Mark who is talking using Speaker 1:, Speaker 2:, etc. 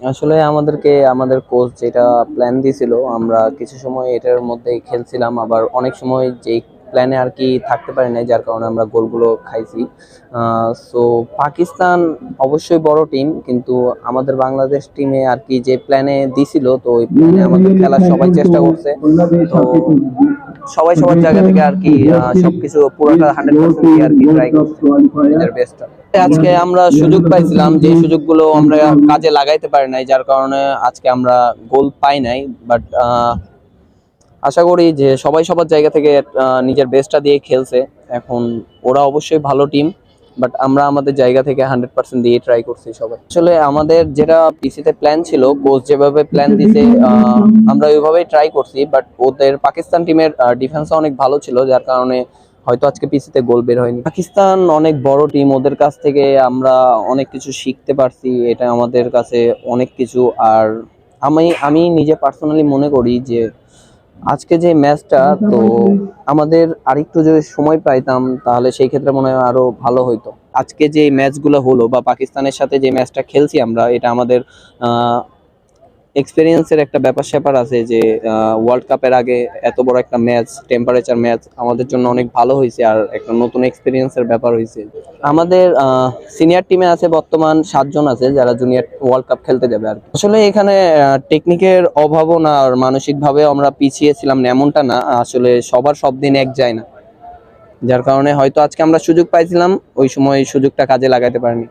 Speaker 1: আসলে আমাদেরকে, আমাদের কোচ যেটা প্ল্যান দিয়েছিল আমরা কিছু সময় এটার মধ্যেই খেলছিলাম, আবার অনেক সময় যেই প্ল্যানে আর কি থাকতে পারি নাই, যার কারণে আমরা গোলগুলো খাইছি। সো পাকিস্তান অবশ্যই বড় টিম কিন্তু আমাদের বাংলাদেশ টিমে আর কি যে প্ল্যানে দিছিল, তো ওই প্ল্যানে আমাদের খেলার সবাই চেষ্টা করছে। তো সবাই সবার জায়গা থেকে আর কি সবকিছু পুরোটা হান্ড্রেড পার্সেন্ট আর কি ট্রাই করছে। নিজের বেস্টটা আজকে আমরা সুযোগ পাইছিলাম যে সুযোগগুলো আমরা কাজে লাগাইতে পারি নাই যার কারণে আজকে আমরা গোল পাই নাই বাট আশা করি যে সবাই সবার জায়গা থেকে নিজের বেস্টটা দিয়ে খেলছে। এখন ওরা অবশ্যই ভালো টিম বাট আমরা আমাদের জায়গা থেকে হান্ড্রেড পার্সেন্ট দিয়ে ট্রাই করছি সবাই। আসলে আমাদের যেটা পিসিতে প্ল্যান ছিল কোচ যেভাবে প্ল্যান আহ, আমরা ওইভাবেই ট্রাই করছি বাট ওদের পাকিস্তান টিমের ডিফেন্স অনেক ভালো ছিল যার কারণে হয়তো আজকে পিসিতে গোল বের হয়নি। পাকিস্তান অনেক বড় টিম ওদের কাছ থেকে আমরা অনেক কিছু শিখতে পারছি, এটা আমাদের কাছে অনেক কিছু। আর আমি আমি নিজে পার্সোনালি মনে করি যে আজকে যে ম্যাচটা তো আমাদের আরেকটু যদি সময় পাইতাম, তাহলে সেই ক্ষেত্রে মনে হয় আরও ভালো হইতো। আজকে যে ম্যাচগুলো হলো বা পাকিস্তানের সাথে যে ম্যাচটা খেলছি আমরা, এটা আমাদের এক্সপিরিয়েন্সের একটা ব্যাপার স্যাপার আছে যে ওয়ার্ল্ড কাপের আগে এত বড় একটা ম্যাচ টেম্পারেচার ম্যাচ আমাদের জন্য অনেক ভালো হয়েছে আর একটা নতুন এক্সপিরিয়েন্সের ব্যাপার হয়েছে। আমাদের সিনিয়র টিমে আছে বর্তমান সাতজন আছে যারা জুনিয়র ওয়ার্ল্ড কাপ খেলতে যাবে আর আসলে এখানে টেকনিকের অভাবও না আর মানসিকভাবে আমরা পিছিয়ে ছিলাম না এমনটা না, আসলে সবার সব দিন এক যায় না। যার কারণে হয়তো আজকে আমরা সুযোগ পাইছিলাম, ওই সময় সুযোগটা কাজে লাগাতে পারিনি।